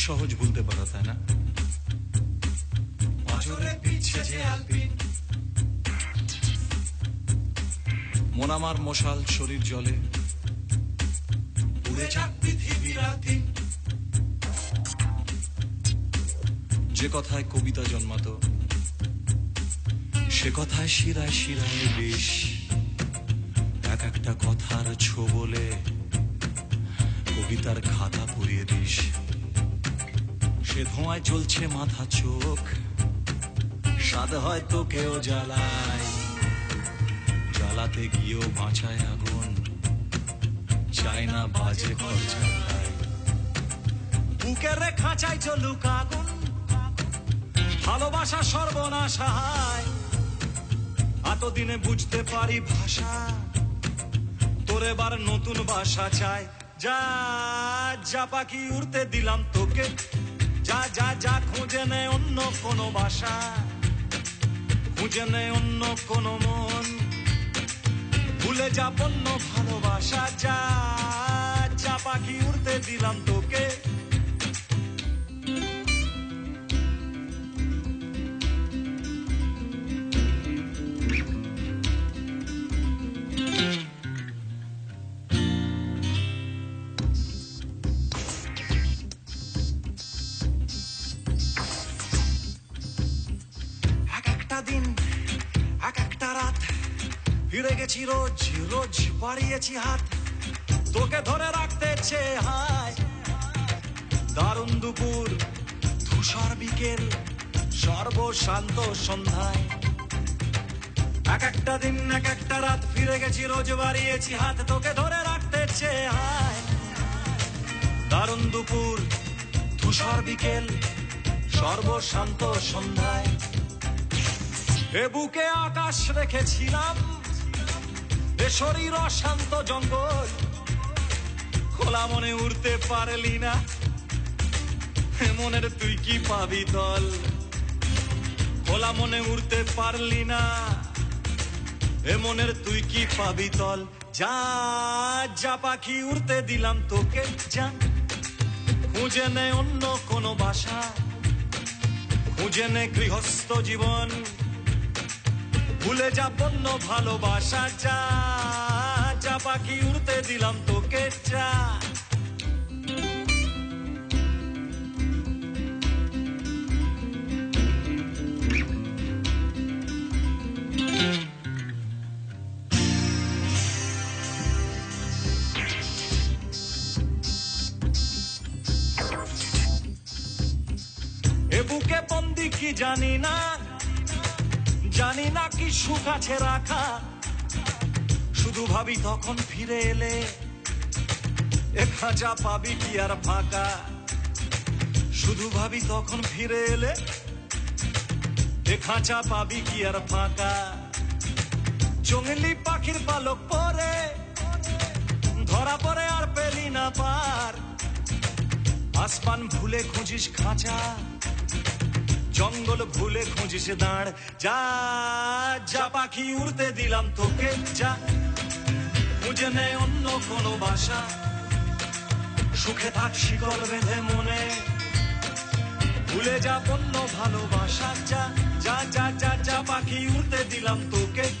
সহজ ভুলতে পারো, তাই না? মন আমার মশাল শরীর জলে। উড়ে যাক রাতিন যে কথায় কবিতা জন্মাতো, সে কথায় শিরায় শিরায় বেশ। এক একটা কথার ছোবলে কবিতার খাতা পুড়িয়ে দিস। সে ধোঁয়ায় চলছে মাথা চোখ। স্বাদ হয়তো কেউ জ্বালায়। জ্বালাতে গিয়েও বাঁচায় আগুন। চায় না বাজে খরচা বুকের খাঁচাই চলুক আগুন ভালোবাসা সর্বনাশ হায়। এতদিনে বুঝতে পারি ভাষা। তোর এবার নতুন ভাষা চাই। যা যা পাখি উড়তে দিলাম তোকে। খুঁজে নে অন্য কোনো বাসা, খুঁজে নে অন্য কোনো মন। ভুলে যা অন্য ভালোবাসা, যা চা পাখি উড়তে দিলাম তোকে। ফিরে গেছি রোজ রোজ বাড়িয়েছি হাত। তোকে ধরে রাখতে হায়। দারুণ দুপুর, ধূসর বিকেল, সর্বশান্ত সন্ধ্যায়। এক একটা দিন, এক একটা রাত ফিরে গেছি রোজ বাড়িয়েছি হাত। তোকে ধরে রাখতে হায়। দারুণ দুপুর, ধূসর বিকেল, সর্বশান্ত সন্ধ্যায়। এ বুকে আকাশ রেখেছিলাম শরীর অশান্ত জঙ্গল। খোলা মনে উড়তে পারলি না। মনের তুই কি পাবি তল খোলা মনে উড়তে পারলি না। এ মনের তুই কি পাবি তল যা যা পাখি উড়তে দিলাম তোকে, যা। খুঁজে নে অন্য কোনো বাসা। খুঁজে নে গৃহস্থ জীবন। ভুলে যা বন্য ভালোবাসা, যা। পাখি উড়তে দিলাম তোকে এ বুকে বন্দি কি জানি না? জানি না কি সুখ আছে রাখা। শুধু ভাবি তখন ফিরে এলে, এ খাঁচা পাবি কি আর ফাঁকা? শুধু ভাবি তখন ফিরে এলে, এ খাঁচা পাবি কি আর ফাঁকা? জঙ্গলি পাখির পালক পরে, ধরা পরে আর পেলি না পার। আসমান ভুলে খুঁজিস খাঁচা, জঙ্গল ভুলে খুঁজিস দাঁড়। যা যা পাখি উড়তে দিলাম তোকে, যা। খুঁজে অন্য কোনো বাসা। সুখে থাক শিকল বেঁধে মনে। ভুলে যা অন্য ভালোবাসা, যা যা যা যা যা পাখি উড়তে দিলাম তোকে।